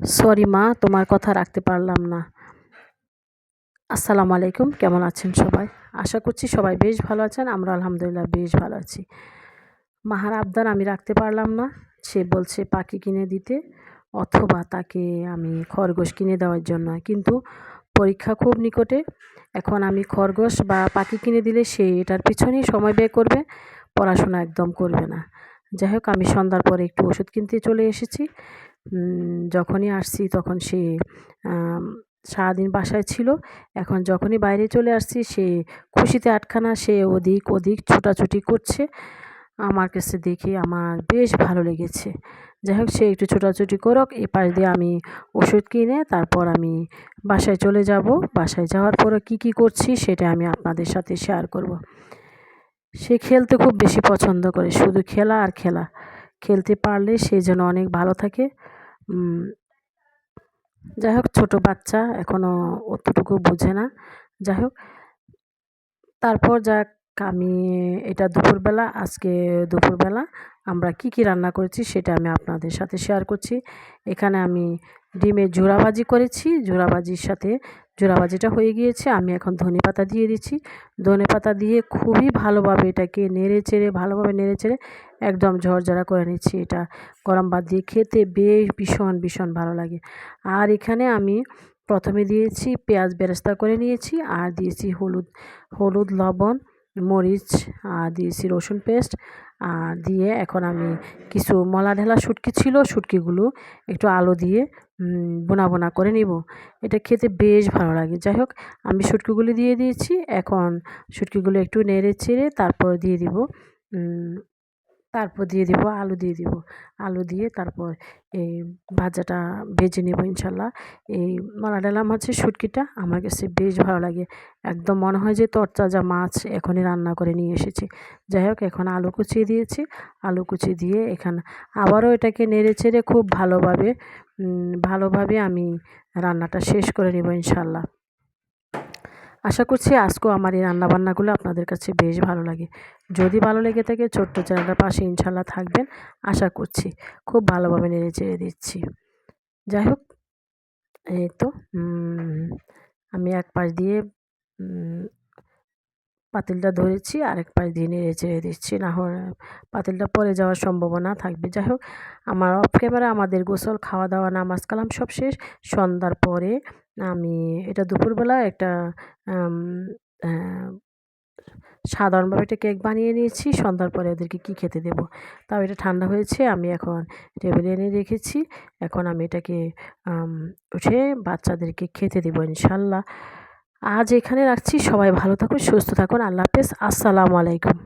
Sorry মা, তোমার কথা রাখতে পারলাম না। আসসালামু আলাইকুম, কেমন আছেন সবাই? আশা করছি সবাই বেশ ভালো আছেন, আমরা আলহামদুলিল্লাহ বেশ ভালো আছি। মাহার আবদার আমি রাখতে পারলাম না, সে বলছে পাখি কিনে দিতে অথবা তাকে আমি খরগোশ কিনে দেওয়ার জন্য। কিন্তু পরীক্ষা খুব নিকটে, এখন আমি খরগোশ বা পাখি কিনে দিলে সে এটার পিছনেই সময় ব্যয় করবে, পড়াশোনা একদম করবে না। যাই হোক আমি সন্ধ্যার পরে একটু ওষুধ কিনতে চলে এসেছি। যখনই আসছি তখন সে সারাদিন বাসায় ছিল। এখন যখনই বাইরে চলে আসছি সে খুশিতে আটখানা, সে ওদিক ওদিক ছোটাছুটি করছে। আমার কাছে দেখে আমার বেশ ভালো লেগেছে। যাই হোক, সে একটু ছোটাছুটি করুক, এ পাশ দিয়ে আমি ওষুধ কিনে তারপর আমি বাসায় চলে যাব। বাসায় যাওয়ার পরে কি কি করছি সেটা আমি আপনাদের সাথে শেয়ার করব। সে খেলতে খুব বেশি পছন্দ করে, শুধু খেলা আর খেলা। খেলতে পারলে সে যেন অনেক ভালো থাকে। যাই হোক ছোটো বাচ্চা এখনও অতটুকু বোঝে না। যাই হোক তারপর যাক আমি এটা দুপুরবেলা, আজকে দুপুরবেলা আমরা কি কি রান্না করেছি সেটা আমি আপনাদের সাথে শেয়ার করছি। এখানে আমি ডিমের জোড়াবাজি করেছি জোড়াবাজির সাথে জোড়াবাজিটা হয়ে গিয়েছে, আমি এখন ধনে পাতা দিয়ে দিচ্ছি। ধনে পাতা দিয়ে খুবই ভালোভাবে এটাকে নেড়ে চেড়ে, ভালোভাবে নেড়ে চেড়ে একদম ঝরঝরা করে নিচ্ছি এটা। গরম ভাত দিয়ে খেতে বেশ ভীষণ ভীষণ ভালো লাগে। আর এখানে আমি প্রথমে দিয়েছি পেঁয়াজ বেরেস্তা করে নিয়েছি, আর দিয়েছি হলুদ হলুদ লবণ মরিচ আর দিয়েছি রসুন পেস্ট আর দিয়ে এখন আমি কিছু মলা ঢেলা শুটকি ছিল, শুটকিগুলো একটু আলো দিয়ে বোনা বোনা করে নিব। এটা খেতে বেশ ভালো লাগে। যাই হোক, আমি শুটকিগুলি দিয়ে দিয়েছি। এখন শুটকিগুলো একটু নেড়ে চেড়ে তারপর দিয়ে দিব। তারপর দিয়ে দিব আলু দিয়ে দিব। আলু দিয়ে তারপর এই ভাজাটা ভেজে নেব ইনশাল্লাহ। এই মালা ডালা মাছের শুটকিটা আমার কাছে বেশ ভালো লাগে। একদম মনে হয় যে তরতাজা মাছ এখনই রান্না করে নিয়ে এসেছি। যাই হোক, এখন আলু কুচিয়ে দিয়েছি। আলু কুচি দিয়ে এখানে আবারও এটাকে নেড়ে চেড়ে খুব ভালোভাবে ভালোভাবে আমি রান্নাটা শেষ করে নেব ইনশাল্লাহ। আশা করছি আজকেও আমার এই রান্নাবান্নাগুলো আপনাদের কাছে বেশ ভালো লাগে। যদি ভালো লেগে থাকে ছোট্ট চ্যানেলটার পাশে ইনশাল্লাহ থাকবেন, আশা করছি খুব ভালোভাবে নেড়ে চেড়ে দিচ্ছি। যাই হোক, এই তো আমি এক পাশ দিয়ে পাতিলটা ধরেছি, আরেক পাশ দিয়ে নেড়ে চেড়ে দিচ্ছি, না হলে পাতিলটা পরে যাওয়ার সম্ভাবনা থাকবে। যাই হোক, আমার অফ ক্যামেরা, আমাদের গোসল খাওয়া দাওয়া নামাজ কালাম সব শেষ। সন্ধ্যার পরে আমি এটা দুপুরবেলা একটা সাধারণভাবে একটা কেক বানিয়ে নিয়েছি, সন্ধ্যার পরে ওদেরকে কী খেতে দেবো। তাও এটা ঠান্ডা হয়েছে, আমি এখন টেবিলে এনে রেখেছি, এখন আমি এটাকে উঠে বাচ্চাদেরকে খেতে দেবো ইনশাল্লাহ। আজ এখানে রাখছি, সবাই ভালো থাকুন, সুস্থ থাকুন, আল্লাহ হাফেজ, আসসালামু আলাইকুম।